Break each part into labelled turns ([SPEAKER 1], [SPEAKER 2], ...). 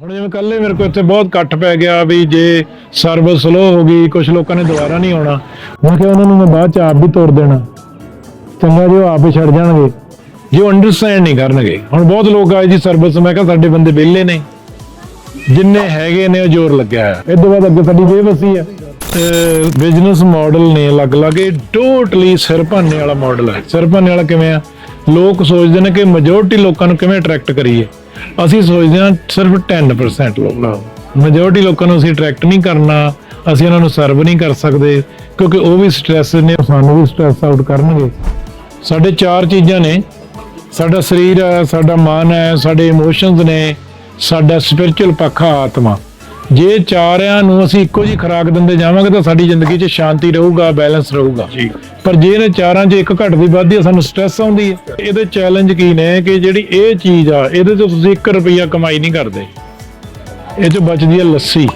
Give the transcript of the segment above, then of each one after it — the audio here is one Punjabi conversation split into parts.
[SPEAKER 1] ਹੁਣ ਜਿਵੇਂ ਕੱਲੇ ਮੇਰੇ ਕੋਲ ਇੱਥੇ ਬਹੁਤ ਇਕੱਠ ਪੈ ਗਿਆ ਵੀ ਜੇ ਸਰਵਿਸ ਸਲੋ ਹੋ ਗਈ ਕੁਝ ਲੋਕਾਂ ਨੇ ਦੁਬਾਰਾ ਨਹੀਂ ਆਉਣਾ। ਮੈਂ ਕਿਹਾ ਉਹਨਾਂ ਨੂੰ ਮੈਂ ਬਾਅਦ ਚ ਆਪ ਵੀ ਤੋੜ ਦੇਣਾ। ਚੰਗਾ ਜੀ, ਉਹ ਆਪ ਹੀ ਛੱਡ ਜਾਣਗੇ। ਜੇ ਉਹ ਅੰਡਰਸਟੈਂਡ ਨਹੀਂ ਕਰਨਗੇ। ਹੁਣ ਬਹੁਤ ਲੋਕ ਆਏ ਜੀ ਸਰਵਿਸ ਮੈਂ ਕਿਹਾ ਸਾਡੇ ਬੰਦੇ ਵਿਹਲੇ ਨੇ। ਜਿੰਨੇ ਹੈਗੇ ਨੇ, ਉਹ ਜ਼ੋਰ ਲੱਗਿਆ ਹੈ ਇਹ ਤੋਂ ਬਾਅਦ ਅੱਗੇ ਸਾਡੀ ਬੇਵਸੀ ਹੈ ਬਿਜ਼ਨਸ ਮਾਡਲ ਨੇ ਅਲੱਗ-ਅਲੱਗ ਇਹ ਟੋਟਲੀ ਸਿਰ ਭਾਨੇ ਵਾਲਾ ਮਾਡਲ ਹੈ ਸਿਰ ਭਾਨੇ ਵਾਲਾ ਕਿਵੇਂ ਆ? ਲੋਕ ਸੋਚਦੇ ਨੇ ਕਿ ਮੈਜੋਰਟੀ ਲੋਕਾਂ ਨੂੰ ਕਿਵੇਂ ਅਟਰੈਕਟ ਕਰੀਏ? ਅਸੀਂ ਸੋਚਦੇ ਹਾਂ ਸਿਰਫ 10% ਲੋਕ। ਮੈਜੋਰਟੀ ਲੋਕਾਂ ਨੂੰ ਅਸੀਂ ਅਟਰੈਕਟ ਨਹੀਂ ਕਰਨਾ ਅਸੀਂ ਉਹਨਾਂ ਨੂੰ ਸਰਵ ਨਹੀਂ ਕਰ ਸਕਦੇ ਕਿਉਂਕਿ ਉਹ ਵੀ ਸਟ੍ਰੈਸ ਨੇ ਸਾਨੂੰ ਵੀ ਸਟ੍ਰੈਸ ਆਊਟ ਕਰਨਗੇ। ਸਾਡੇ ਚਾਰ ਚੀਜ਼ਾਂ ਨੇ। ਸਾਡਾ ਸਰੀਰ ਹੈ ਸਾਡਾ ਮਨ ਹੈ ਸਾਡੇ ਇਮੋਸ਼ਨਸ ਨੇ ਸਾਡਾ ਸਪਿਰਚੁਅਲ ਪੱਖ ਆਤਮਾ। ਜੇ ਚਾਰਿਆਂ ਨੂੰ ਅਸੀਂ ਇੱਕੋ ਜੀ ਖੁਰਾਕ ਦਿੰਦੇ ਜਾਵਾਂਗੇ ਤਾਂ ਸਾਡੀ ਜ਼ਿੰਦਗੀ 'ਚ ਸ਼ਾਂਤੀ ਰਹੂਗਾ ਬੈਲੈਂਸ ਰਹੂਗਾ।
[SPEAKER 2] ਜੀ।
[SPEAKER 1] ਪਰ ਜੇ ਇਹਨਾਂ ਚਾਰਾਂ 'ਚ ਇੱਕ ਘਟਦੀ ਵੱਧਦੀ ਹੈ ਸਾਨੂੰ ਸਟ੍ਰੈਸ ਆਉਂਦੀ ਹੈ ਇਹਦੇ ਚੈਲੰਜ ਕੀ ਨੇ ਕਿ ਜਿਹੜੀ ਇਹ ਚੀਜ਼ ਆ ਇਹਦੇ ਤੋਂ ਤੁਸੀਂ 1 ਰੁਪਿਆ ਕਮਾਈ ਨਹੀਂ ਕਰਦੇ। ਇਹ 'ਚ ਬਚਦੀ ਹੈ ਲੱਸੀ।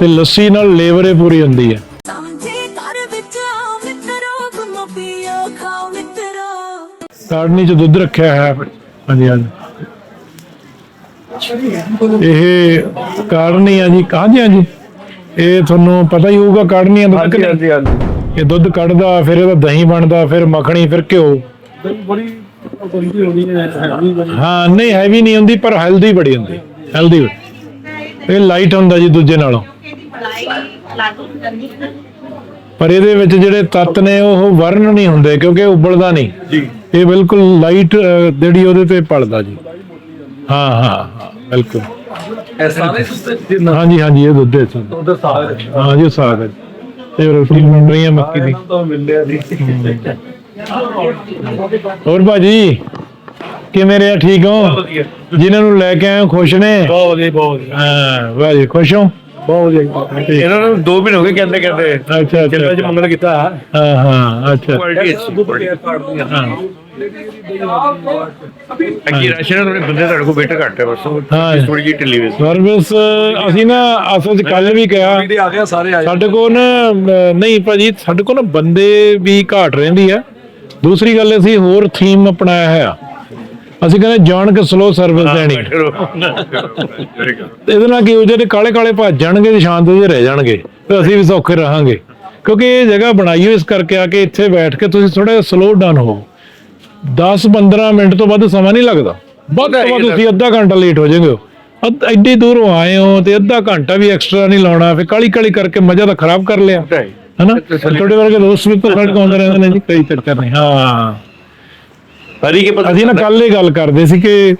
[SPEAKER 1] ਤੇ ਲੱਸੀ ਨਾਲ ਲੇਬਰ ਹੀ ਪੂਰੀ ਹੁੰਦੀ ਹੈ
[SPEAKER 3] ਸਾਂਝੇ ਘਰ ਵਿੱਚ ਆਓ ਮਿੱਤਰੋ ਗੁੰਮੋ ਪੀਓ ਖਾਓ ਮਿੱਤਰੋ।
[SPEAKER 1] ਕਾੜਨੀ 'ਚ ਦੁੱਧ ਰੱਖਿਆ ਹੈ। ਹਾਂਜੀ ਹਾਂਜੀ। ਇਹ ਕਾੜਨੀ ਆ ਜੀ ਹਾਂਜੀ ਹਾਂਜੀ ਇਹ ਤੁਹਾਨੂੰ ਪਤਾ ਹੀ ਹੋਊਗਾ ਕਾੜਨੀਆਂ ਦਾ
[SPEAKER 2] ਹਾਂਜੀ ਹਾਂਜੀ ਹਾਂਜੀ।
[SPEAKER 1] ਇਹ ਦੁੱਧ ਕੱਢਦਾ ਫਿਰ ਇਹਦਾ ਦਹੀਂ ਬਣਦਾ ਫਿਰ ਮੱਖਣੀ ਫਿਰ ਘਿਓ।
[SPEAKER 2] ਬੜੀ ਬੰਦੀ ਹੋਣੀ ਹੈ ਹੈਵੀ ਬਣੀ
[SPEAKER 1] ਹਾਂ ਨਹੀਂ ਹੈਵੀ ਨਹੀਂ ਹੁੰਦੀ ਪਰ ਹੈਲਦੀ ਬੜੀ ਹੁੰਦੀ ਹੈਲਦੀ ਇਹ ਲਾਈਟ ਹੁੰਦਾ ਜੀ ਦੂਜੇ ਨਾਲੋਂ। ਪਰ ਇਹਦੇ ਵਿੱਚ ਜਿਹੜੇ ਤੱਤ ਨੇ ਉਹ ਵਰਨ ਨਹੀਂ ਹੁੰਦੇ ਕਿਉਂਕਿ ਇਹ ਉਬਲਦਾ ਨਹੀਂ।
[SPEAKER 2] ਜੀ।
[SPEAKER 1] ਇਹ ਬਿਲਕੁਲ ਲਾਈਟ ਜਿਹੜੀ ਉਹਦੇ ਤੇ ਪਲਦਾ ਜੀ। ਹਾਂ ਹਾਂ ਹਾਂ। ਬਿਲਕੁਲ।
[SPEAKER 2] ਇਹ ਸਾਰੇ ਜਿੰਨਾ
[SPEAKER 1] ਹਾਂਜੀ ਹਾਂਜੀ ਇਹ ਦੁੱਧ ਹੈ ਜੀ।
[SPEAKER 2] ਉਧਰ ਸਾਰੇ
[SPEAKER 1] ਹਾਂ। ਜੀ ਉਹ ਸਾਗ ਹੈ ਰੋਟੀ ਬਣ ਰਹੀ ਹੈ ਮੱਕੀ ਦੀ।
[SPEAKER 2] ਤਾਂ ਮਿਲਿਆ ਜੀ।
[SPEAKER 1] ਹੋਰ ਭਾਜੀ ਕਿਵੇਂ ਰਿਹਾ? ਠੀਕ ਹੋ?
[SPEAKER 2] ਵਧੀਆ।
[SPEAKER 1] ਜਿਨ੍ਹਾਂ ਨੂੰ ਲੈ ਕੇ ਆਏ ਹੋ ਖੁਸ਼ ਨੇ?
[SPEAKER 2] ਬਹੁਤ ਵਧੀਆ ਬਹੁਤ ਵਧੀਆ।
[SPEAKER 1] ਹਾਂ ਵਾਹ ਜੀ ਖੁਸ਼ ਹੋ?
[SPEAKER 2] ਬਹੁਤ ਵਧੀਆ। ਇਹਨਾਂ ਨੂੰ 2 ਮਹੀਨੇ ਹੋ ਗਏ ਕਹਿੰਦੇ ਕਹਿੰਦੇ।
[SPEAKER 1] ਅੱਛਾ ਅੱਛਾ
[SPEAKER 2] ਮੰਗਲ ਕੀਤਾ।
[SPEAKER 1] ਹਾਂ ਹਾਂ ਅੱਛਾ।
[SPEAKER 2] ਕੁਆਲਿਟੀ ਅੱਛੀ ਬੜੀ
[SPEAKER 1] ਹਾਂ।
[SPEAKER 2] ਅੱਗੇ ਰਾਸ਼ਨ ਬੰਦੇ ਤੁਹਾਡੇ ਕੋਲ ਵੇਟ ਘੱਟ ਹੈ ਬਸ
[SPEAKER 1] ਹਾਂ।
[SPEAKER 2] ਥੋੜੀ ਜਿਹੀ ਢਿੱਲੀ ਵੇ
[SPEAKER 1] ਸਰਵਿਸ ਅਸੀਂ ਨਾ ਅਸਲ ਚ ਕੱਲ ਵੀ ਕਿਹਾ
[SPEAKER 2] ਆ ਗਿਆ ਸਾਰੇ ਆ
[SPEAKER 1] ਸਾਡੇ ਕੋਲ ਨਾ ਨਹੀਂ ਭਾਜੀ ਸਾਡੇ ਕੋਲ ਨਾ ਬੰਦੇ ਵੀ ਘਾਟ ਰਹਿੰਦੀ ਆ ਦੂਸਰੀ ਗੱਲ ਅਸੀਂ ਹੋਰ ਥੀਮ ਅਪਣਾਇਆ ਹੈ ਅਸੀਂ ਕਹਿੰਦੇ ਜਾਣ ਕੇ ਸਲੋ ਸਰਵਿਸ ਦੇਣੀ। ਤੇ ਇਹਦੇ ਨਾਲ ਕੀ ਹੋ ਜਿਹੜੇ ਕਾਲੇ ਕਾਲੇ ਭੱਜ ਜਾਣਗੇ ਤੇ ਸ਼ਾਂਤ ਜਿਹੇ ਰਹਿ ਜਾਣਗੇ ਤੇ ਅਸੀਂ ਵੀ ਸੌਖੇ ਰਹਾਂਗੇ। ਕਿਉਂਕਿ ਇਹ ਜਗ੍ਹਾ ਬਣਾਈ ਹੋਈ ਇਸ ਕਰਕੇ ਆ ਕਿ ਇੱਥੇ ਬੈਠ ਕੇ ਤੁਸੀਂ ਥੋੜਾ ਸਲੋ ਡਾਊਨ ਹੋ। 10-15 ਮਿੰਟ ਤੋਂ ਵੱਧ ਸਮਾਂ ਨਹੀਂ ਲੱਗਦਾ। ਵੱਧ ਤੋਂ ਵੱਧ ਤੁਸੀਂ ਅੱਧਾ ਘੰਟਾ ਲੇਟ ਹੋ ਜਾਓਗੇ। ਅੱਧ ਐਡੀ ਦੂਰੋਂ ਆਏ ਹੋ ਤੇ ਅੱਧਾ ਘੰਟਾ ਵੀ ਐਕਸਟਰਾ ਨਹੀਂ ਲਾਉਣਾ ਫਿਰ ਕਾਲੀ ਕਾਲੀ ਕਰਕੇ ਮਜ਼ਾ ਤਾਂ ਖਰਾਬ ਕਰ ਲਿਆ। ਹਨਾ? ਤੁਹਾਡੇ ਵਰਗੇ ਦੋਸਤ ਵੀ ਤਾਂ ਸਾਡੇ ਕੋਲ ਆਉਂਦੇ ਰਹਿੰਦੇ ਨੇ ਜੀ। ਕਈ ਚੱਕਰ ਨਹੀਂ। ਹਾਂ।
[SPEAKER 2] ਹਰੀ ਕੇ
[SPEAKER 1] ਅਸੀਂ ਨਾ ਕੱਲ ਹੀ ਗੱਲ ਕਰਦੇ ਸੀ ਕਿ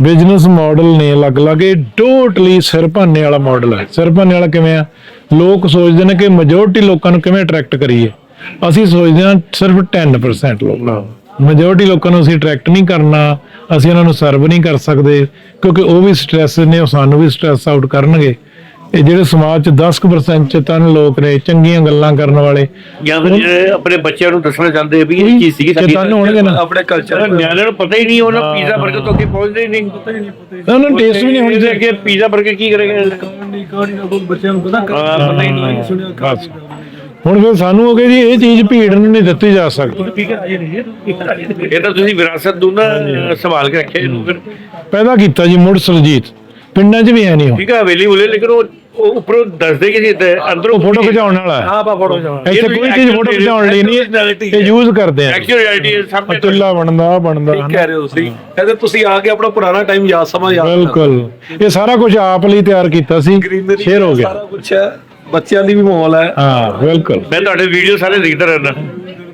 [SPEAKER 1] ਬਿਜ਼ਨਸ ਮਾਡਲ ਨੇ ਅਲੱਗ-ਅਲੱਗ ਇਹ ਟੋਟਲੀ ਸਿਰ ਭਾਨੇ ਵਾਲਾ ਮਾਡਲ ਹੈ। ਸਿਰ ਭਾਨੇ ਵਾਲਾ ਕਿਵੇਂ ਆ? ਲੋਕ ਸੋਚਦੇ ਨੇ ਕਿ ਮੈਜੋਰਟੀ ਲੋਕਾਂ ਨੂੰ ਕਿਵੇਂ ਅਟਰੈਕਟ ਕਰੀਏ? ਅਸੀਂ ਸੋਚਦੇ ਹਾਂ ਸਿਰਫ 10% ਲੋਕ ਮੈਜੋਰਟੀ ਲੋਕਾਂ ਨੂੰ ਅਸੀਂ ਅਟਰੈਕਟ ਨਹੀਂ ਕਰਨਾ ਅਸੀਂ ਉਹਨਾਂ ਨੂੰ ਸਰਵ ਨਹੀਂ ਕਰ ਸਕਦੇ ਕਿਉਂਕਿ ਉਹ ਵੀ ਸਟ੍ਰੈਸ ਨੇ ਉਹ ਸਾਨੂੰ ਵੀ ਸਟ੍ਰੈਸ ਆਊਟ ਕਰਨਗੇ। ਇਹ ਜਿਹੜੇ ਸਮਾਜ 'ਚ 10% ਚੇਤਨ ਲੋਕ ਨੇ ਚੰਗੀਆਂ ਗੱਲਾਂ ਕਰਨ ਵਾਲੇ।
[SPEAKER 2] ਜਾਂ ਫਿਰ ਜਿਹੜੇ ਆਪਣੇ ਬੱਚਿਆਂ ਨੂੰ ਦੱਸਣਾ ਚਾਹੁੰਦੇ ਵੀ ਇਹ ਚੀਜ਼ ਸੀਗੀ ਸਾਡੀ
[SPEAKER 1] ਚੇਤਨ ਹੋਣਗੇ ਨਾ।
[SPEAKER 2] ਆਪਣੇ ਕਲਚਰ ਨਿਆਣਿਆਂ ਨੂੰ ਪਤਾ ਹੀ ਨਹੀਂ ਉਹਨਾਂ ਪੀਜ਼ਾ 버ਗਰ ਤੋਂ ਅੱਗੇ ਪਹੁੰਚਦੇ ਹੀ ਨਹੀਂ।
[SPEAKER 1] ਉਹਨਾਂ ਨੂੰ ਟੇਸਟ ਵੀ ਨਹੀਂ ਚਾਹੀਦੀ
[SPEAKER 2] ਅੱਗੇ ਪੀਜ਼ਾ 버ਗਰ ਕੀ ਕਰੇਗਾ?
[SPEAKER 4] ਬੱਚਿਆਂ ਨੂੰ ਪਤਾ।
[SPEAKER 2] ਹਾਂ, ਪਤਾ ਹੀ ਨਹੀਂ।
[SPEAKER 4] ਸੁਣਿਆ
[SPEAKER 1] ਬਸ। ਹੁਣ ਫਿਰ ਸਾਨੂੰ ਹੋ ਗਿਆ ਜੀ ਇਹ ਚੀਜ਼ ਭੀੜ ਨੂੰ ਨਹੀਂ ਦਿੱਤੀ ਜਾ ਸਕਦੀ।
[SPEAKER 2] ਠੀਕ ਹੈ ਇਹ ਤਾਂ ਤੁਸੀਂ ਵਿਰਾਸਤ ਨੂੰ ਨਾ ਸੰਭਾਲ ਕੇ ਰੱਖਿਆ ਇਹਨੂੰ ਫਿਰ
[SPEAKER 1] ਪੈਦਾ ਕੀਤਾ ਜੀ ਮੁੜ ਸੁਰਜੀਤ। ਪਿੰਡਾਂ 'ਚ ਵੀ ਹੈ ਨਹੀਂ ਉਹ
[SPEAKER 2] ਠੀਕ ਹੈ ਅਵੇਲੇਬਲ ਹੈ ਲੇਕਿਨ ਉਹ ਉਹ ਉੱਪਰੋਂ ਦੱਸਦੇ ਕਿ ਜੀ ਅੰਦਰੋਂ
[SPEAKER 1] ਉਹ ਫੋਟੋ ਖਿਚਾਉਣ ਵਾਲਾ। ਹੈ
[SPEAKER 2] ਆਪ ਫੋਟੋ ਜਾਵਾ
[SPEAKER 1] ਇੱਥੇ ਕੋਈ ਚੀਜ਼ ਫੋਟੋ ਖਿਚਾਉਣ ਲਈ ਨਹੀਂ ਇਹ ਯੂਜ਼ ਕਰਦੇ ਆ।
[SPEAKER 2] ਐਕਚੁਅਲ ਰਿਐਲਿਟੀ ਸਭ
[SPEAKER 1] ਆਹ ਚੁੱਲ੍ਹਾ ਬਣਦਾ ਬਣਦਾ। ਹਨਾ।
[SPEAKER 4] ਕਹਿ ਰਹੇ ਹੋ ਤੁਸੀਂ। ਕਹਿੰਦੇ ਤੁਸੀਂ ਆ ਕੇ ਆਪਣਾ ਪੁਰਾਣਾ ਟਾਈਮ ਯਾਦ ਸਮਾਂ ਯਾਦ
[SPEAKER 1] ਬਿਲਕੁਲ। ਇਹ ਸਾਰਾ ਕੁਝ ਆਪ ਲਈ ਤਿਆਰ ਕੀਤਾ ਸੀ। ਸ਼ੇਅਰ ਹੋ ਗਿਆ।
[SPEAKER 4] ਸਾਰਾ ਕੁਝ ਹੈ। ਬੱਚਿਆਂ ਲਈ ਵੀ ਮਾਹੌਲ ਹੈ।
[SPEAKER 1] ਹਾਂ ਬਿਲਕੁਲ।
[SPEAKER 2] ਮੈਂ ਤੁਹਾਡੇ ਵੀਡੀਓ ਸਾਰੇ ਦੇਖਦਾ ਰਹਿੰਦਾ।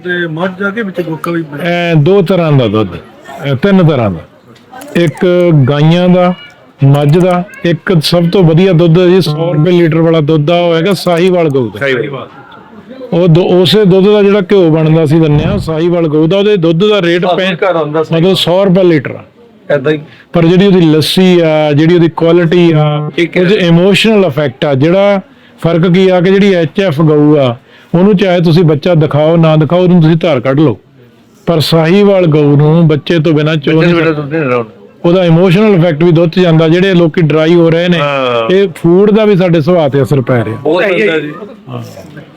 [SPEAKER 4] ਤੇ ਮੱਝ ਜਾ ਕੇ ਵਿੱਚ ਗੋਕਾ ਵੀ
[SPEAKER 1] ਇਹ ਦੋ ਤਰ੍ਹਾਂ ਦਾ ਦੁੱਧ ਇਹ ਤਿੰਨ ਤਰ੍ਹਾਂ ਦਾ। ਇੱਕ ਗਾਈਆਂ ਦਾ ਮੱਝ ਦਾ ਇੱਕ ਸਭ ਤੋਂ ਵਧੀਆ ਦੁੱਧ ਹੈ ਜੀ 100 ਰੁਪਏ ਲੀਟਰ ਵਾਲਾ ਦੁੱਧ ਆ ਉਹ ਹੈਗਾ ਸਾਹੀਵਾਲ ਗਊ ਦਾ।
[SPEAKER 2] ਸਹੀ
[SPEAKER 1] ਉਹ ਦੁ- ਉਸੇ ਦੁੱਧ ਦਾ ਜਿਹੜਾ ਘਿਓ ਬਣਦਾ ਸੀ ਦਿੰਨੇ ਆ ਸਾਹੀਵਾਲ ਗਊ ਦਾ ਉਹਦੇ ਦੁੱਧ ਦਾ ਰੇਟ ਪੈ
[SPEAKER 4] ਘਰ ਆਉਂਦਾ ਸੀ।
[SPEAKER 1] ਮਤਲਬ 100 ਰੁਪਏ ਲੀਟਰ ਆ।
[SPEAKER 4] ਐਦਾਂ ਹੀ।
[SPEAKER 1] ਪਰ ਜਿਹੜੀ ਉਹਦੀ ਲੱਸੀ ਆ ਜਿਹੜੀ ਉਹਦੀ ਕੁਆਲਿਟੀ ਆ। ਉਹਦੇ ਇਮੋਸ਼ਨਲ ਇਫੈਕਟ ਆ ਜਿਹੜਾ ਫ਼ਰਕ ਕੀ ਆ ਕਿ ਜਿਹੜੀ ਐਚਐਫ ਗਊ ਆ ਉਹਨੂੰ ਚਾਹੇ ਤੁਸੀਂ ਬੱਚਾ ਦਿਖਾਓ ਨਾ ਦਿਖਾਓ ਉਹਨੂੰ ਤੁਸੀਂ ਧਾਰ ਕੱਢ ਲਓ। ਪਰ ਸਾਹੀਵਾਲ ਗਊ ਨੂੰ ਬੱਚੇ ਤੋਂ ਬਿਨਾ ਚੋ
[SPEAKER 2] ਜਿਸ
[SPEAKER 1] ਨਹੀਂ
[SPEAKER 2] ਵੇਲੇ ਦੁੱਧ ਨਹੀਂ ਰਹਿਣਾ
[SPEAKER 1] ਉਹਦਾ ਇਮੋਸ਼ਨਲ ਇਫੈਕਟ ਵੀ ਦੁੱਧ ਜਾਂਦਾ ਜਿਹੜੇ ਲੋਕੀ ਡਰਾਈ ਹੋ ਰਹੇ ਨੇ। ਇਹ ਫੂਡ ਦਾ ਵੀ ਸਾਡੇ ਸੁਭਾਅ ਤੇ ਅਸਰ ਪੈ ਰਿਹਾ।
[SPEAKER 4] ਬਹੁਤ
[SPEAKER 2] ਸਹੀ ਹੈ
[SPEAKER 4] ਹੁੰਦਾ ਜੀ।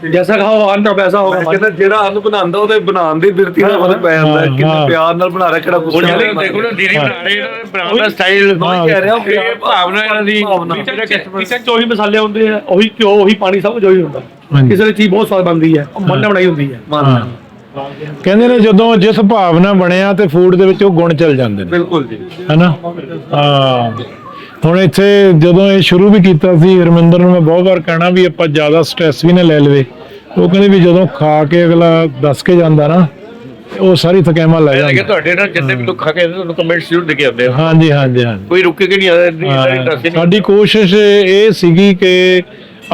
[SPEAKER 4] ਜੈਸਾ ਖਾਓ ਅੰਨ ਵੈਸਾ ਹੋਗਾ ਕਹਿੰਦਾ ਜਿਹੜਾ ਅੰਨ ਬਣਾਉਂਦਾ ਉਹਦੇ ਬਣਾਉਣ ਦੀ ਬਿਰਤੀ ਦਾ ਫ਼ਰਕ ਪੈ ਜਾਂਦਾ ਹੈ। ਕਿੰਨੇ। ਪਿਆਰ ਨਾਲ ਬਣਾ ਰਿਹਾ ਕਿਹੜਾ ਗੁੱਸੇ
[SPEAKER 2] ਜਿਹੜੇ ਦੇਖੋ ਨਾ ਦੀਦੀ ਬਣਾ ਰਹੇ ਇਹਨਾਂ ਬਣਾਉਣ ਦਾ ਸਟਾਈਲ
[SPEAKER 1] ਹਾਂ,
[SPEAKER 4] ਕਹਿ ਰਿਹਾ
[SPEAKER 2] ਇਹ ਭਾਵਨਾ ਇਹਨਾਂ ਦੀ
[SPEAKER 4] ਭਾਵਨਾ।
[SPEAKER 2] ਜਿਹੜਾ customer-
[SPEAKER 5] ਕਿਸੇ ਚ ਉਹੀ ਮਸਾਲੇ ਹੁੰਦੇ ਆ ਉਹੀ ਘਿਓ ਉਹੀ ਪਾਣੀ ਸਭ ਕੁਝ ਉਹੀ ਹੁੰਦਾ।
[SPEAKER 1] ਹਾਂਜੀ।
[SPEAKER 5] ਕਿਸੇ ਦੀ ਚੀਜ਼ ਬਹੁਤ ਸਵਾਦ ਬਣਦੀ ਹੈ ਉਹ ਮਨ ਨਾਲ ਬਣਾਈ ਹੁੰਦੀ ਹੈ।
[SPEAKER 1] ਹਾਂ। ਕਹਿੰਦੇ ਨੇ ਜਦੋਂ ਜਿਸ ਭਾਵਨਾ ਬਣਿਆ ਤੇ ਫੂਡ ਦੇ ਵਿੱਚ ਉਹ ਗੁਣ ਚਲ ਜਾਂਦੇ ਨੇ।
[SPEAKER 4] ਬਿਲਕੁਲ ਜੀ।
[SPEAKER 1] ਹੈਨਾ? ਹਾਂ। ਹੁਣ ਇੱਥੇ ਜਦੋਂ ਇਹ ਸ਼ੁਰੂ ਵੀ ਕੀਤਾ ਸੀ ਰਮਿੰਦਰ ਨੂੰ ਮੈਂ ਬਹੁਤ ਵਾਰ ਕਹਿਣਾ ਵੀ ਆਪਾਂ ਜ਼ਿਆਦਾ ਸਟ੍ਰੈਸ ਵੀ ਨਾ ਲੈ ਲਵੇ। ਉਹ ਕਹਿੰਦੇ ਵੀ ਜਦੋਂ ਖਾ ਕੇ ਅਗਲਾ ਦੱਸ ਕੇ ਜਾਂਦਾ ਨਾ ਉਹ ਸਾਰੀ ਥਕੇਮਾ ਲੈ ਜਾਂਦਾ।
[SPEAKER 2] ਤੁਹਾਡੇ ਨਾਲ ਜਿੰਨੇ ਵੀ ਲੋਕ ਖਾ ਕੇ ਆਉਂਦੇ, ਤੁਹਾਨੂੰ ਕਮੈਂਟ ਜ਼ਰੂਰ ਦੇ ਕੇ ਆਉਂਦੇ
[SPEAKER 1] ਹਾਂਜੀ ਹਾਂਜੀ ਹਾਂਜੀ।
[SPEAKER 2] ਕੋਈ ਰੁਕੇ ਕਿ ਨਹੀਂ ਨਹੀਂ
[SPEAKER 1] ਸਾਡੀ ਕੋਸ਼ਿਸ਼ ਇਹ ਸੀਗੀ ਕਿ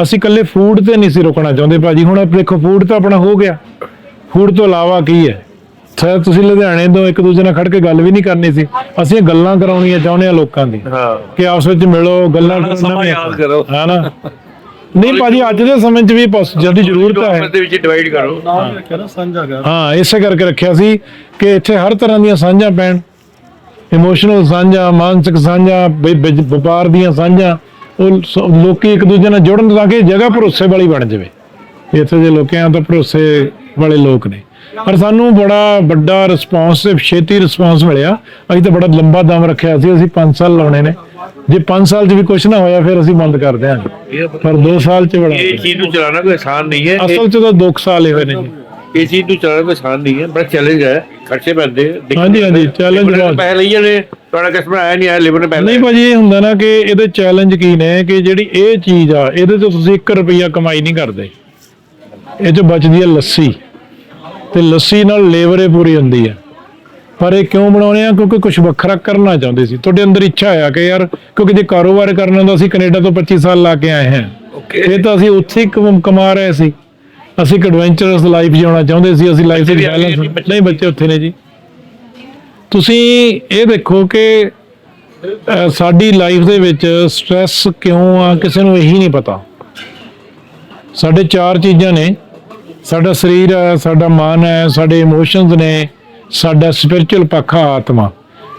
[SPEAKER 1] ਅਸੀਂ ਇਕੱਲੇ ਫੂਡ ਤੇ ਨਹੀਂ ਸੀ ਰੁਕਣਾ ਚਾਹੁੰਦੇ ਭਾਜੀ। ਹੁਣ ਦੇਖੋ ਫੂਡ ਤਾਂ ਆਪਣਾ ਹੋ ਗਿਆ। ਫੂਡ ਤੋਂ ਇਲਾਵਾ ਕੀ ਹੈ? ਸ਼ਾਇਦ ਤੁਸੀਂ ਲੁਧਿਆਣੇ ਤੋਂ ਇੱਕ ਦੂਜੇ ਨਾਲ ਖੜ ਕੇ ਗੱਲ ਵੀ ਨਹੀਂ ਕਰਨੀ ਸੀ। ਅਸੀਂ ਗੱਲਾਂ ਕਰਾਉਣੀਆਂ ਚਾਹੁੰਦੇ ਆ ਲੋਕਾਂ ਦੀ।
[SPEAKER 2] ਹਾਂ।
[SPEAKER 1] ਕਿ ਆਪਸ ਵਿੱਚ ਮਿਲੋ ਗੱਲਾਂ ਕਰੋ
[SPEAKER 4] ਸਮਾਂ
[SPEAKER 1] ਨਵੀਆਂ
[SPEAKER 4] ਯਾਦ ਕਰੋ।
[SPEAKER 1] ਹੈ ਨਾ? ਨਹੀਂ ਭਾਜੀ ਅੱਜ ਦੇ ਸਮੇਂ 'ਚ ਵੀ ਪੋਸ- ਜਲਦੀ ਜ਼ਰੂਰਤ ਹੈ।
[SPEAKER 2] ਦੇ ਵਿੱਚ ਡਿਵਾਈਡ ਕਰੋ।
[SPEAKER 4] ਨਾਮ ਰੱਖਿਆ ਨਾ ਸਾਂਝਾ ਕਰ।
[SPEAKER 1] ਹਾਂ ਇਸੇ ਕਰਕੇ ਰੱਖਿਆ ਸੀ ਕਿ ਇੱਥੇ ਹਰ ਤਰ੍ਹਾਂ ਦੀਆਂ ਸਾਂਝਾਂ ਪੈਣ। ਇਮੋਸ਼ਨਲ ਸਾਂਝਾਂ ਮਾਨਸਿਕ ਸਾਂਝਾਂ ਵਪਾਰ ਦੀਆਂ ਸਾਂਝਾਂ ਉਹ ਲੋਕੀ ਇੱਕ ਦੂਜੇ ਨਾਲ ਜੁੜਨ ਤਾਂ ਕਿ ਜਗ੍ਹਾ ਭਰੋਸੇ ਵਾਲੀ ਬਣ ਜਾਵੇ। ਇੱਥੇ ਦੇ ਲੋਕਾਂ ਤਾਂ ਭਰੋਸੇ ਵਾਲੇ ਲੋਕ ਨੇ। ਪਰ ਸਾਨੂੰ ਬੜਾ ਵੱਡਾ ਰਿਸਪਾਂਸ ਛੇਤੀ ਰਿਸਪਾਂਸ ਮਿਲਿਆ। ਅਸੀਂ ਤਾਂ ਬੜਾ ਲੰਬਾ ਦਮ ਰੱਖਿਆ ਸੀ ਅਸੀਂ 5 ਸਾਲ ਲਾਉਣੇ ਨੇ। ਜੇ 5 ਸਾਲ 'ਚ ਵੀ ਕੁਝ ਨਾ ਹੋਇਆ ਫਿਰ ਅਸੀਂ ਬੰਦ ਕਰ ਦਿਆਂਗੇ। ਪਰ 2 ਸਾਲ 'ਚ ਬੜਾ
[SPEAKER 2] ਇਹ ਚੀਜ਼ ਨੂੰ ਚਲਾਉਣਾ ਕੋਈ ਆਸਾਨ ਨਹੀਂ ਹੈ।
[SPEAKER 1] ਅਸਲ 'ਚ ਤਾਂ 2 ਸਾਲ ਹੀ ਹੋਏ ਨੇ।
[SPEAKER 2] ਇਹ ਚੀਜ਼ ਨੂੰ ਚਲਾਉਣਾ ਕੋਈ ਆਸਾਨ ਨਹੀਂ ਹੈ। ਬੜਾ ਚੈਲੰਜ ਹੈ। ਖਰਚੇ ਪੈਂਦੇ
[SPEAKER 1] ਹਾਂਜੀ, ਹਾਂਜੀ,
[SPEAKER 2] ਨੇ
[SPEAKER 1] ਬਹੁਤ।
[SPEAKER 2] ਪੈਸੇ ਲਈ ਜਾਣੇ ਤੁਹਾਡਾ ਕਸਟਮਰ ਆਇਆ ਨਹੀਂ ਆਇਆ ਲਿਵਰ ਨੇ ਪੈਸੇ
[SPEAKER 1] ਨਹੀਂ ਭਾਜੀ ਇਹ ਹੁੰਦਾ ਨਾ ਕਿ ਇਹਦੇ ਚੈਲੰਜ ਕੀ ਨੇ ਕਿ ਜਿਹੜੀ ਇਹ ਚੀਜ਼ ਆ ਇਹਦੇ ਤੋਂ ਤੁਸੀਂ 1 ਰੁਪਈਆ ਕਮਾਈ ਨਹੀਂ ਕਰਦੇ। ਇਹ ਚ ਬਚਦੀ ਹੈ ਲੱਸੀ। ਤੇ ਲੱਸੀ ਨਾਲ ਲੇਬਰ ਇਹ ਪੂਰੀ ਹੁੰਦੀ ਹੈ। ਪਰ ਇਹ ਕਿਉਂ ਬਣਾਉਣੇ ਆ? ਕਿਉਂਕਿ ਕੁਝ ਵੱਖਰਾ ਕਰਨਾ ਚਾਹੁੰਦੇ ਸੀ। ਤੁਹਾਡੇ ਅੰਦਰ ਇੱਛਾ ਆ ਕਿ ਯਾਰ ਕਿਉਂਕਿ ਜੇ ਕਾਰੋਬਾਰ ਕਰਨਾ ਹੁੰਦਾ ਅਸੀਂ ਕੈਨੇਡਾ ਤੋਂ 25 ਸਾਲ ਲਾ ਕੇ ਆਏ ਹਾਂ। ਇਹ ਤਾਂ ਅਸੀਂ ਉੱਥੇ ਹੀ ਕਮ- ਰਹੇ ਸੀ। ਅਸੀਂ ਇੱਕ ਐਡਵੈਂਚਰਸ ਲਾਈਫ ਜਿਉਣਾ ਚਾਹੁੰਦੇ ਸੀ। ਅਸੀਂ ਲਾਈਫ ਦੇ ਬੈਲੈਂਸ ਨਹੀਂ ਬੱਚੇ। ਉੱਥੇ ਨੇ ਜੀ। ਤੁਸੀਂ ਇਹ ਦੇਖੋ ਕਿ ਸਾਡੀ ਲਾਈਫ ਦੇ ਵਿੱਚ ਸਟ੍ਰੈਸ ਕਿਉਂ ਆ ਕਿਸੇ ਨੂੰ ਇਹੀ ਨਹੀਂ ਪਤਾ। ਸਾਡੇ ਚਾਰ ਚੀਜ਼ਾਂ ਨੇ। ਸਾਡਾ ਸਰੀਰ ਹੈ ਸਾਡਾ ਮਨ ਹੈ ਸਾਡੇ ਇਮੋਸ਼ਨਸ ਨੇ ਸਾਡਾ ਸਪਿਰਚੁਅਲ ਪੱਖ ਆਤਮਾ।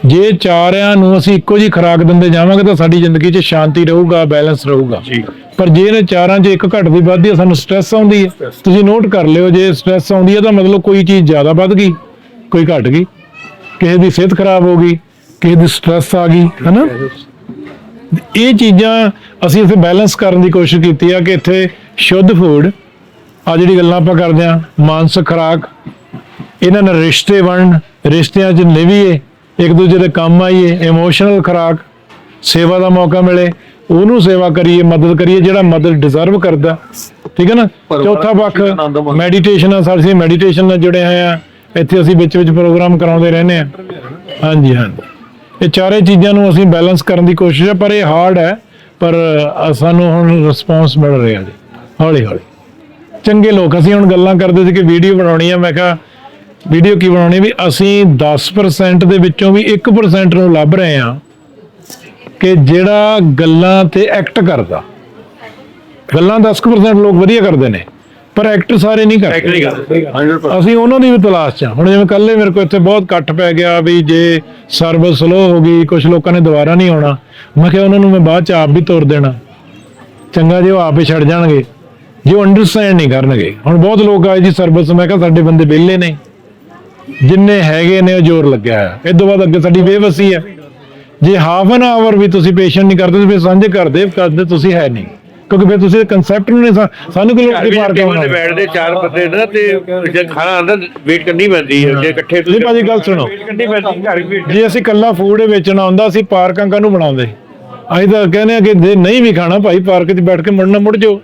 [SPEAKER 1] ਜੇ ਚਾਰਿਆਂ ਨੂੰ ਅਸੀਂ ਇੱਕੋ ਜੀ ਖੁਰਾਕ ਦਿੰਦੇ ਜਾਵਾਂਗੇ ਤਾਂ ਸਾਡੀ ਜ਼ਿੰਦਗੀ 'ਚ ਸ਼ਾਂਤੀ ਰਹੂਗਾ ਬੈਲੈਂਸ ਰਹੂਗਾ। ਪਰ ਜੇ ਇਹਨਾਂ ਚਾਰਾਂ 'ਚ ਇੱਕ ਘਟਦੀ ਵੱਧਦੀ ਹੈ ਸਾਨੂੰ ਸਟ੍ਰੈਸ ਆਉਂਦੀ ਹੈ ਤੁਸੀਂ ਨੋਟ ਕਰ ਲਿਓ ਜੇ ਸਟ੍ਰੈਸ ਆਉਂਦੀ ਹੈ ਤਾਂ ਮਤਲਬ ਕੋਈ ਚੀਜ਼ ਜ਼ਿਆਦਾ ਵੱਧ ਗਈ ਕੋਈ ਘਟ ਗਈ। ਕਿਸੇ ਦੀ ਸਿਹਤ ਖਰਾਬ ਹੋ ਗਈ ਕਿਸੇ ਦੀ ਸਟ੍ਰੈਸ ਆ ਗਈ ਹਨਾ? ਇਹ ਚੀਜ਼ਾਂ ਅਸੀਂ ਇੱਥੇ ਬੈਲੈਂਸ ਕਰਨ ਦੀ ਕੋਸ਼ਿਸ਼ ਕੀਤੀ ਆ ਕਿ ਇੱਥੇ ਸ਼ੁੱਧ ਫੂਡ ਆ ਜਿਹੜੀ ਗੱਲਾਂ ਆਪਾਂ ਕਰਦੇ ਆ ਮਾਨਸਿਕ ਖੁਰਾਕ ਇਹਨਾਂ ਨਾਲ ਰਿਸ਼ਤੇ ਬਣਨ ਰਿਸ਼ਤਿਆਂ 'ਚ ਨਿਭੀਏ ਇੱਕ ਦੂਜੇ ਦੇ ਕੰਮ ਆਈਏ ਇਮੋਸ਼ਨਲ ਖੁਰਾਕ ਸੇਵਾ ਦਾ ਮੌਕਾ ਮਿਲੇ ਉਹਨੂੰ ਸੇਵਾ ਕਰੀਏ ਮਦਦ ਕਰੀਏ ਜਿਹੜਾ ਮਦਦ ਡਿਜ਼ਰਵ ਕਰਦਾ। ਠੀਕ ਹੈ ਨਾ? ਚੌਥਾ ਪੱਖ। ਮੈਡੀਟੇਸ਼ਨ ਆ ਸਾਡੀ ਮੈਡੀਟੇਸ਼ਨ ਨਾਲ ਜੁੜੇ ਹੋਏ ਆ ਇੱਥੇ ਅਸੀਂ ਵਿੱਚ ਵਿੱਚ ਪ੍ਰੋਗਰਾਮ ਕਰਾਉਂਦੇ ਰਹਿੰਦੇ ਆ ਹਾਂਜੀ ਹਾਂਜੀ। ਇਹ ਚਾਰੇ ਚੀਜ਼ਾਂ ਨੂੰ ਅਸੀਂ ਬੈਲੈਂਸ ਕਰਨ ਦੀ ਕੋਸ਼ਿਸ਼ ਹੈ ਪਰ ਇਹ ਹਾਰਡ ਹੈ ਪਰ ਸਾਨੂੰ ਹੁਣ ਰਿਸਪੌਂਸ ਮਿਲ ਰਿਹਾ ਜੀ। ਹੌਲੀ ਹੌਲੀ। ਚੰਗੇ ਲੋਕ। ਅਸੀਂ ਹੁਣ ਗੱਲਾਂ ਕਰਦੇ ਸੀ ਕਿ ਵੀਡੀਓ ਬਣਾਉਣੀ ਆ। ਮੈਂ ਕਿਹਾ ਵੀਡੀਓ ਕੀ ਬਣਾਉਣੀ? ਵੀ ਅਸੀਂ 10% ਦੇ ਵਿੱਚੋਂ ਵੀ 1% ਨੂੰ ਲੱਭ ਰਹੇ ਆ ਕਿ ਜਿਹੜਾ ਗੱਲਾਂ ਤੇ ਐਕਟ ਕਰਦਾ। ਗੱਲਾਂ 10% ਲੋਕ ਵਧੀਆ ਕਰਦੇ ਨੇ ਪਰ ਐਕਟ ਸਾਰੇ ਨਹੀਂ ਕਰਦੇ।
[SPEAKER 2] ਐਕਚੁਅਲੀ ਗੱਲ।
[SPEAKER 4] 100%
[SPEAKER 1] ਅਸੀਂ ਉਹਨਾਂ ਦੀ ਵੀ ਤਲਾਸ਼ 'ਚ। ਹੁਣ ਜਿਵੇਂ ਕੱਲੇ ਮੇਰੇ ਕੋਲ ਇੱਥੇ ਬਹੁਤ ਇਕੱਠ ਪੈ ਗਿਆ ਵੀ ਜੇ ਸਰਵਿਸ ਸਲੋ ਹੋ ਗਈ ਕੁਝ ਲੋਕਾਂ ਨੇ ਦੁਬਾਰਾ ਨਹੀਂ ਆਉਣਾ। ਮੈਂ ਕਿਹਾ ਉਹਨਾਂ ਨੂੰ ਮੈਂ ਬਾਅਦ 'ਚ ਆਪ ਵੀ ਤੋਰ ਦੇਣਾ। ਚੰਗਾ ਜੇ ਉਹ ਆਪੇ ਛੱਡ ਜਾਣਗੇ। ਜੇ ਉਹ ਅੰਡਰਸਟੈਂਡ ਨਹੀਂ ਕਰਨਗੇ। ਹੁਣ ਬਹੁਤ ਲੋਕ ਆਏ ਜੀ ਸਰਵਿਸ ਮੈਂ ਕਿਹਾ ਸਾਡੇ ਬੰਦੇ ਵਿਹਲੇ ਨੇ। ਜਿੰਨੇ ਹੈਗੇ ਨੇ ਉਹ ਜ਼ੋਰ ਲੱਗਿਆ ਹੈ ਇਹ ਤੋਂ ਬਾਅਦ ਅੱਗੇ ਸਾਡੀ ਬੇਵਸੀ ਹੈ। ਜੇ ਹਾਫ ਐਨ ਆਵਰ ਵੀ ਤੁਸੀਂ ਪੇਸ਼ੈਂਟ ਨਹੀਂ ਕਰਦੇ ਤਾਂ ਫਿਰ ਸਾਂਝੇ ਕਰਦੇ ਕਰਦੇ ਤੁਸੀਂ ਹੈ ਨਹੀਂ। ਕਿਉਂਕਿ ਫਿਰ ਤੁਸੀਂ ਕੰਸੈਪਟ ਨੂੰ ਨਹੀਂ ਸਾਨੂੰ ਕਿ ਲੋਕ
[SPEAKER 2] ਘਰ
[SPEAKER 1] ਦੀ
[SPEAKER 2] ਵੀ
[SPEAKER 1] ਮਾਰ ਕੇ
[SPEAKER 2] ਟੇਬਲ
[SPEAKER 1] ਆਉਣਾ
[SPEAKER 2] ਤੇ ਬੈਠਦੇ ਚਾਰ ਬੰਦੇ ਨਾ ਤੇ ਜੇ ਖਾਣਾ ਆਂਦਾ ਵੇਟ ਕਰਨੀ ਪੈਂਦੀ ਹੈ। ਜੇ ਇਕੱਠੇ
[SPEAKER 1] ਨਹੀਂ ਭਾਜੀ ਗੱਲ ਸੁਣੋ।
[SPEAKER 2] ਵੇਟ ਕਰਨੀ ਪੈਂਦੀ ਘਰ ਵੀ
[SPEAKER 1] ਜੇ ਅਸੀਂ ਕੱਲਾ ਫੂਡ ਵੇਚਣਾ ਹੁੰਦਾ ਅਸੀਂ ਪਾਰਕਾਂ ਕਾਹਨੂੰ ਬਣਾਉਂਦੇ? ਅਸੀਂ ਤਾਂ ਕਹਿੰਦੇ ਆ ਕਿ ਜੇ ਨਹੀਂ ਵੀ ਖਾਣਾ ਭਾਈ ਪਾਰਕ 'ਚ ਬੈਠ ਕੇ ਮੁੜਨਾ ਮੁੜ ਜਾਓ।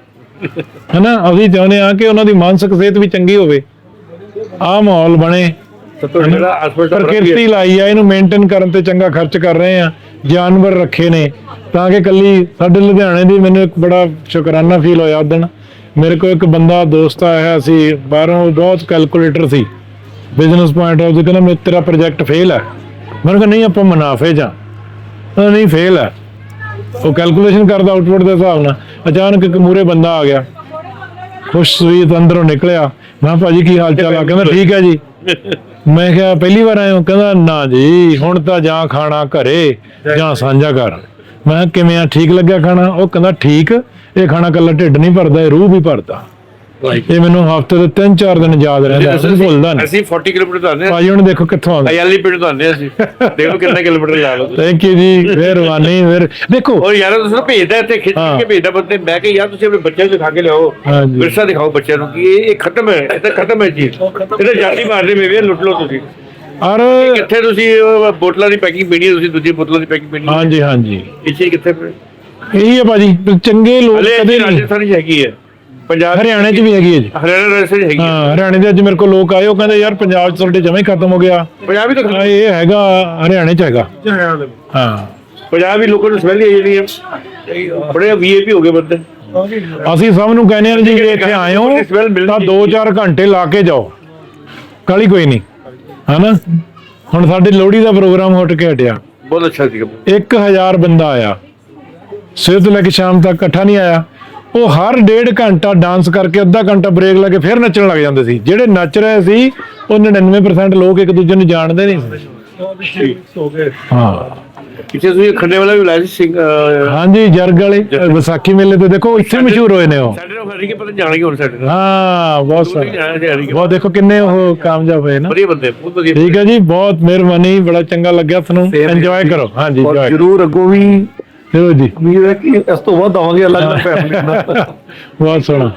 [SPEAKER 1] ਹੈਨਾ? ਅਸੀਂ ਚਾਹੁੰਦੇ ਆ ਕਿ ਉਹਨਾਂ ਦੀ ਮਾਨਸਿਕ ਸਿਹਤ ਵੀ ਚੰਗੀ ਹੋਵੇ। ਆਹ ਮਾਹੌਲ ਬਣੇ। ਪ੍ਰਕਿਰਤੀ ਲਾਈ ਆ ਇਹਨੂੰ ਮੇਨਟੇਨ ਕਰਨ ਤੇ ਚੰਗਾ ਖਰਚ ਕਰ ਰਹੇ ਆ ਜਾਨਵਰ ਰੱਖੇ ਨੇ। ਤਾਂ ਕਿ ਕੱਲੀ ਸਾਡੇ ਲੁਧਿਆਣੇ ਦੀ ਮੈਨੂੰ ਇੱਕ ਬੜਾ ਸ਼ੁਕਰਾਨਾ ਫੀਲ ਹੋਇਆ ਉਸ ਦਿਨ। ਮੇਰੇ ਕੋਲ ਇੱਕ ਬੰਦਾ ਦੋਸਤ ਆਇਆ ਸੀ ਬਾਹਰੋਂ ਬਹੁਤ ਕੈਲਕੂਲੇਟਰ ਸੀ। ਬਿਜ਼ਨਸ ਪੁਆਇੰਟ ਆਫ ਕਹਿੰਦਾ ਮੈਂ ਤੇਰਾ ਪ੍ਰੋਜੈਕਟ ਫੇਲ ਹੈ। ਮੈਨੂੰ ਕਿਹਾ ਨਹੀਂ ਆਪਾਂ ਮੁਨਾਫੇ ਜਾਂ ਕਹਿੰਦਾ ਨਹੀਂ ਫੇਲ ਹੈ। ਉਹ ਕੈਲਕੂਲੇਸ਼ਨ ਕਰਦਾ ਆਊਟਪੁੱਟ ਦੇ ਹਿਸਾਬ ਨਾਲ ਅਚਾਨਕ ਇੱਕ ਮੂਰੇ ਬੰਦਾ ਆ ਗਿਆ। ਖੁਸ਼ ਸਵੀਤ ਅੰਦਰੋਂ ਨਿਕਲਿਆ। ਮੈਂ ਕਿਹਾ ਭਾਜੀ ਕੀ ਹਾਲ ਚਾਲ ਆ? ਕਹਿੰਦਾ ਠੀਕ ਹੈ ਜੀ। ਮੈਂ ਕਿਹਾ ਪਹਿਲੀ ਵਾਰ ਆਏ ਹੋ? ਕਹਿੰਦਾ ਨਾ ਜੀ ਹੁਣ ਤਾਂ ਜਾਂ ਖਾਣਾ ਘਰੇ ਜਾਂ ਸਾਂਝਾ ਘਰ। ਮੈਂ ਕਿਹਾ, ਕਿਵੇਂ ਆ? ਠੀਕ ਲੱਗਿਆ ਖਾਣਾ? ਉਹ ਕਹਿੰਦਾ ਠੀਕ ਇਹ ਖਾਣਾ ਕੱਲਾ ਢਿੱਡ ਨਹੀਂ ਭਰਦਾ ਇਹ ਰੂਹ ਵੀ ਭਰਦਾ। ਇਹ ਮੈਨੂੰ ਹਫ਼ਤੇ ਦੇ ਤਿੰਨ ਚਾਰ ਦਿਨ ਯਾਦ ਰਹਿੰਦਾ ਮੈਂ ਭੁੱਲਦਾ ਨਹੀਂ
[SPEAKER 2] ਅਸੀਂ 40 ਕਿਲੋਮੀਟਰ ਤੋਂ ਹਾਂ।
[SPEAKER 1] ਭਾਜੀ ਹੁਣ ਦੇਖੋ ਕਿੱਥੋਂ ਆਉਂਦਾ।
[SPEAKER 2] ਅਯਾਲੀ ਪਿੰਡ ਤੋਂ ਆਉਂਦੇ ਹਾਂ ਅਸੀਂ। ਦੇਖੋ ਕਿੰਨੇ ਕਿਲੋਮੀਟਰ ਲਾ ਲਓ।
[SPEAKER 1] ਥੈਂਕ ਯੂ ਜੀ ਮਿਹਰਬਾਨੀ ਫਿਰ ਦੇਖੋ।
[SPEAKER 2] ਔਰ ਯਾਰ ਤੁਸੀਂ ਨਾ ਭੇਜਦਾ ਇੱਥੇ ਖਿੱਚ। ਕੇ ਭੇਜਦਾ ਬੰਦੇ। ਬਹਿ ਕੇ ਯਾਰ ਤੁਸੀਂ ਆਪਣੇ ਬੱਚਿਆਂ ਨੂੰ ਦਿਖਾ ਕੇ ਲਿਆਓ। ਵਿਰਸਾ ਦਿਖਾਓ ਬੱਚਿਆਂ ਨੂੰ ਕਿ ਇਹ ਇਹ ਖਤਮ ਹੈ। ਇਹ ਤਾਂ ਖਤਮ ਹੈ ਚੀਜ਼ ਇਹ ਤਾਂ ਜਾਤੀ ਮਾਰਦੇ ਮੇਵੇ ਲੁੱਟ ਲਓ ਤੁਸੀਂ।
[SPEAKER 1] ਔਰ
[SPEAKER 2] ਕਿੱਥੇ ਤੁਸੀਂ ਉਹ ਬੋਤਲਾਂ ਦੀ ਪੈਕਿੰਗ ਪੀਣੀ ਤੁਸੀਂ ਦੂਜੀ ਬੋਤਲਾਂ ਦੀ ਪੈਕਿੰਗ ਪੀਣੀ
[SPEAKER 1] ਹਾਂਜੀ ਹਾਂਜੀ।
[SPEAKER 2] ਇੱਥੇ ਕਿੱਥੇ
[SPEAKER 1] ਇਹੀ ਹੈ ਭਾਜੀ ਚੰਗੇ ਲੋਕ ਕਦੇ ਨਹੀਂ।
[SPEAKER 2] ਰਾਜਸਥਾਨ ਹੈਗੀ ਹੈ। ਪੰਜਾਬ
[SPEAKER 1] ਹਰਿਆਣੇ 'ਚ ਵੀ ਹੈਗੀ ਹੈ ਜੀ।
[SPEAKER 2] ਹਰਿਆਣਾ ਰਾਜਸਥਾਨ 'ਚ ਹੈਗੀ ਹੈ।
[SPEAKER 1] ਹਾਂ ਹਰਿਆਣੇ ਦੇ ਅੱਜ ਮੇਰੇ ਕੋਲ ਲੋਕ ਆਏ ਉਹ ਕਹਿੰਦੇ ਯਾਰ ਪੰਜਾਬ 'ਚ ਤੁਹਾਡੇ ਜਮਾ ਹੀ ਖਤਮ ਹੋ ਗਿਆ।
[SPEAKER 2] ਪੰਜਾਬ ਵੀ ਤਾਂ
[SPEAKER 1] ਹਾਂ, ਇਹ ਹੈਗਾ ਹਰਿਆਣੇ 'ਚ ਹੈਗਾ। ਹਾਂ।
[SPEAKER 2] ਪੰਜਾਬ ਵੀ ਲੋਕਾਂ ਨੂੰ ਸਮੈਲ ਹੀ ਜਿਹੜੀ ਹੈ ਬੜੇ ਵੀਆਈਪੀ ਹੋ ਗਏ ਬੰਦੇ।
[SPEAKER 1] ਅਸੀਂ ਸਭ ਨੂੰ ਕਹਿੰਦੇ ਆ ਜੀ ਜੇ ਇੱਥੇ ਆਏ ਹੋ ਤਾਂ 2-4 ਘੰਟੇ ਲਾ ਕੇ ਜਾਓ। ਕਾਲੀ ਕੋਈ ਨਹੀਂ। ਹਨਾ? ਹੁਣ ਸਾਡੇ ਲੋਹੜੀ ਦਾ ਪ੍ਰੋਗਰਾਮ ਹੁੱਟ ਕੇ ਹਟਿਆ।
[SPEAKER 2] ਬਹੁਤ ਅੱਛਾ ਸੀਗਾ।
[SPEAKER 1] 1000 ਬੰਦਾ ਆਇਆ। ਸਵੇਰ ਤੋਂ ਲੈ ਕੇ ਸ਼ਾਮ ਤੱਕ ਇਕੱਠਾ ਨਹੀਂ ਆਇਆ। ਉਹ ਹਰ ਡੇਢ ਘੰਟਾ ਡਾਂਸ ਕਰਕੇ ਅੱਧਾ ਘੰਟਾ ਬ੍ਰੇਕ ਲਾ ਕੇ ਫਿਰ ਨੱਚਣ ਲੱਗ ਜਾਂਦੇ ਸੀ। ਜਿਹੜੇ ਨੱਚ ਰਹੇ ਸੀ ਉਹ 99% ਲੋਕ ਇੱਕ ਦੂਜੇ ਨੂੰ ਜਾਣਦੇ ਨਹੀਂ ਸੀ।
[SPEAKER 5] ਹੋ। ਗਏ
[SPEAKER 1] ਹਾਂ
[SPEAKER 2] ਪਿੱਛੇ ਤੁਸੀਂ ਖੰਡੇ ਵਾਲਾ ਵੀ ਲਾਇਆ ਸੀ ਸਿੰਘ ਅਹ,
[SPEAKER 1] ਹਾਂਜੀ ਜਰਗ ਵਾਲੇ ਵਿਸਾਖੀ ਮੇਲੇ ਤੇ ਦੇਖੋ ਇੱਥੇ ਮਸ਼ਹੂਰ ਹੋਏ ਨੇ ਉਹ।
[SPEAKER 2] ਸਾਡੇ ਨਾਲ ਹਰੀ ਕੇ ਪਤਾ ਜਾਣਗੇ ਹੁਣ ਸਾਡੇ ਨਾਲ।
[SPEAKER 1] ਹਾਂ ਬਹੁਤ
[SPEAKER 2] ਤੁਸੀਂ
[SPEAKER 1] ਸਾਰੇ
[SPEAKER 2] ਜਾਣਦੇ ਹਰੀ ਕੇ
[SPEAKER 1] ਬਹੁਤ ਦੇਖੋ ਕਿੰਨੇ ਉਹ ਕਾਮਯਾਬ ਹੋਏ ਨਾ।
[SPEAKER 2] ਵਧੀਆ ਬੰਦੇ ਬਹੁਤ ਵਧੀਆ
[SPEAKER 1] ਠੀਕ ਹੈ ਜੀ ਬਹੁਤ ਮਿਹਰਬਾਨੀ ਬੜਾ ਚੰਗਾ ਲੱਗਿਆ ਤੁਹਾਨੂੰ। ਇੰਜੋਏ ਕਰੋ। ਹਾਂਜੀ
[SPEAKER 4] ਜ਼ਰੂਰ ਅੱਗੋਂ ਵੀ
[SPEAKER 1] ਕਰੋ ਜੀ
[SPEAKER 4] ਉਮੀਦ ਹੈ ਕਿ ਇਸ ਤੋਂ ਵੱਧ ਆਵਾਂਗੇ ਫੈਮਿਲੀ ਨਾਲ।
[SPEAKER 1] ਬਹੁਤ ਸੋਹਣਾ।